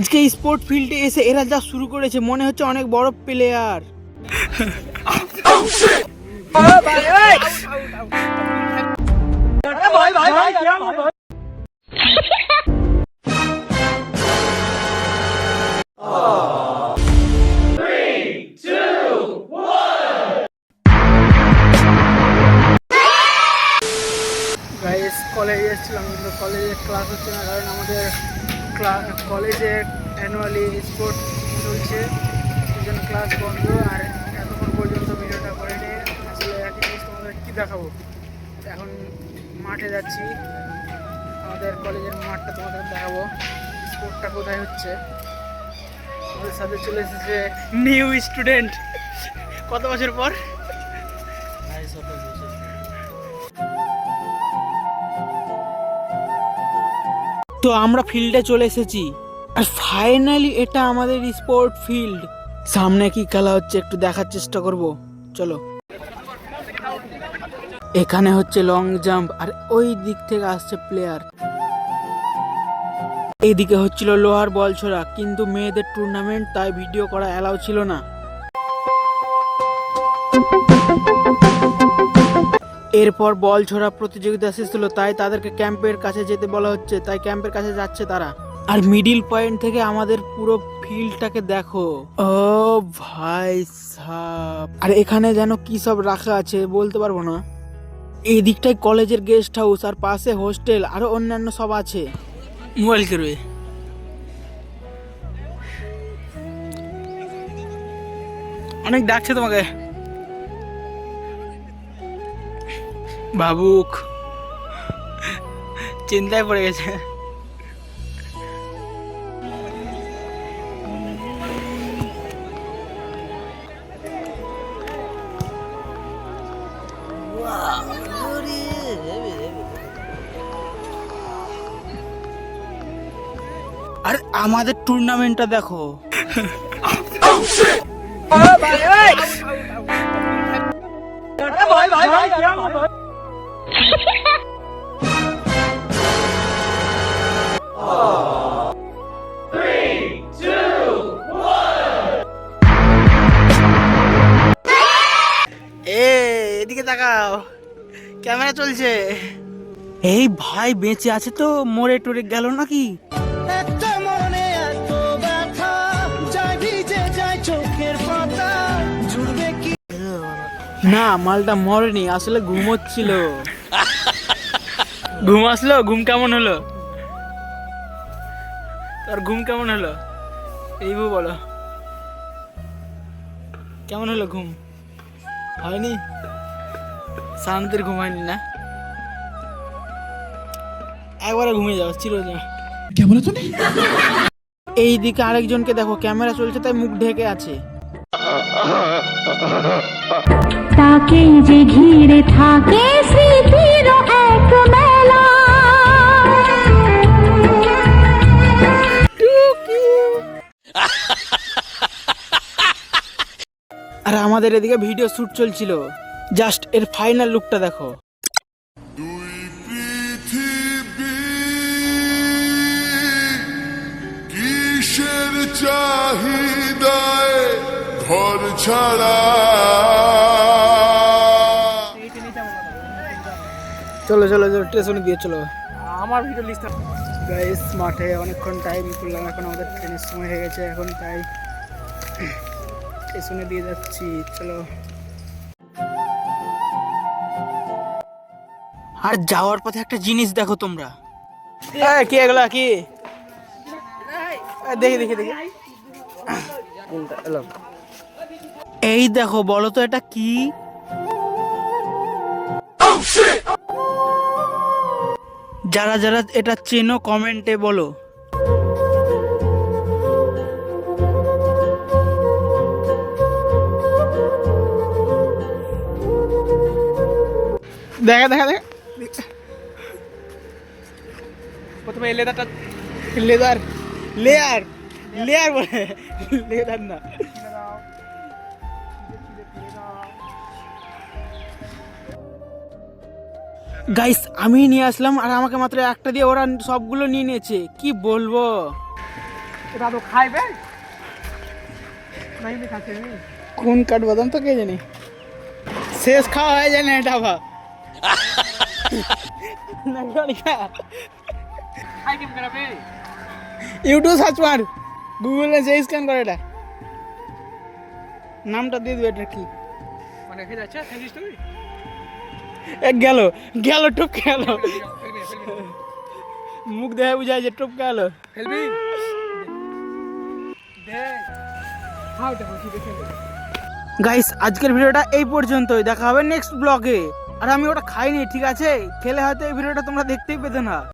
আজকে স্পোর্ট ফিল্ডে এসে এরা যা শুরু করেছে মনে হচ্ছে অনেক বড় প্লেয়ার গাইস কলেজে এসেছিলাম কিন্তু কলেজে ক্লাস হচ্ছে না, কারণ আমাদের কলেজে অ্যানুয়ালি স্পোর্ট চলছে, সেই জন্য ক্লাস বন্ধ, আর এতক্ষণ পর্যন্ত ভিডিওটা করে নিয়ে আসলে একটা জিনিস তোমাদের কী দেখাবো? এখন মাঠে যাচ্ছি, আমাদের কলেজের মাঠটা তোমাদের দেখাবো স্পোর্টটা কোথায় হচ্ছে। আমাদের সাথে চলে এসেছে নিউ স্টুডেন্ট কত বছর পর? তো আমরা ফিল্ডে চলে এসেছি। আর ফাইনালি এটা আমাদের স্পোর্ট ফিল্ড সামনে কি খেলা হচ্ছে একটু দেখার চেষ্টা করব। চলো। এখানে হচ্ছে লং জাম্প আর ওই দিক থেকে আসছে প্লেয়ার এইদিকে হচ্ছিল লোহার বল ছোড়া, কিন্তু মেয়েদের টুর্নামেন্ট তাই ভিডিও করা অ্যালাউ ছিল না। এরপর বল ছোড়া প্রতিযোগিতা শেষ হলো, তাই তাদেরকে ক্যাম্পের কাছে যেতে বলা হচ্ছে, তাই ক্যাম্পের কাছে যাচ্ছে তারা। আর মিডিল পয়েন্ট থেকে আমাদের পুরো ফিল্ডটাকে দেখো। ও ভাই সাব। আর এখানে যেন কি সব রাখা আছে বলতে পারব না। এই দিকটায় কলেজের গেস্ট হাউস আর পাশে হোস্টেল আরও অন্যান্য সব আছে। মোবাইল করবে অনেক ডাকছে তোমাকে। ভাবুক চিন্তায় পড়ে গেছে। আর আমাদের টুর্নামেন্টটা দেখো। এ এদিকে চলছে। এই ভাই বেঁচে আছে তো মরে টরে গেল নাকি? না মালটা মরেনি আসলে ঘুমোচ্ছিল ঘুম আসলো? ঘুম কেমন হলো? তোর ঘুম কেমন হলো? এই বউ বলো। কেমন হলো ঘুম? হয়নি? শান্তির ঘুম হয়নি না? একবারে ঘুমিয়ে যাও চিরদিন কে বলে তুমি এই দিকে আরেকজনকে দেখো ক্যামেরা চলছে তাই মুখ ঢেকে আছে। তাকে যে ঘিরে থাকে স্মৃতির এক মেলা। আর আমাদের এদিকে ভিডিও শুট চলছিল। জাস্ট এর ফাইনাল লুকটা দেখো। চাহিদায় ঘর ছাড়া? চলো চলো চলো স্টেশনে দিয়ে চলো। আমার ভিডিও লিস্ট গাইস মাঠে অনেকক্ষণ টাইম করলাম এখন আমাদের ট্রেনের সময় হয়ে গেছে এখন তাই স্টেশনে দিয়ে যাচ্ছি চলো। আর যাওয়ার পথে একটা জিনিস দেখো তোমরা। এই, কি এগুলা কি? এই, দেখি দেখি দেখি। এই দেখো বলো তো এটা কি? যারা যারা এটা চেনো কমেন্টে বলো। দেখা দেখা দেখা। প্রথমে লেদারটা লেদার। লেয়ার। লেয়ার বলে। লেদার না। গাইস আমি নিয়ে আসলাম আর আমাকে মাত্র একটা দিয়ে ওরা সবগুলো নিয়ে নিয়েছে। কি বলব? এটা তো খাইবে কোন কাঠবাদাম তো কে জানি? শেষ খাওয়া হয়ে যায় না এটা ভা ইউটিউব সার্চ মার। গুগলে যে স্ক্যান করে এটা। নামটা দিয়ে দিবে এটা কি? মানে যাচ্ছে? এক গেল গেল টুপ গেল। মুখ দেখে বুঝায় যে টুপ গেল। ফেলবি দে হাউ দেখো কি দেখে গাইস আজকের ভিডিওটা এই পর্যন্তই। দেখা হবে নেক্সট ব্লগে আর আমি ওটা খাইনি ঠিক আছে? খেলে হয়তো এই ভিডিওটা তোমরা দেখতেই পেতে না।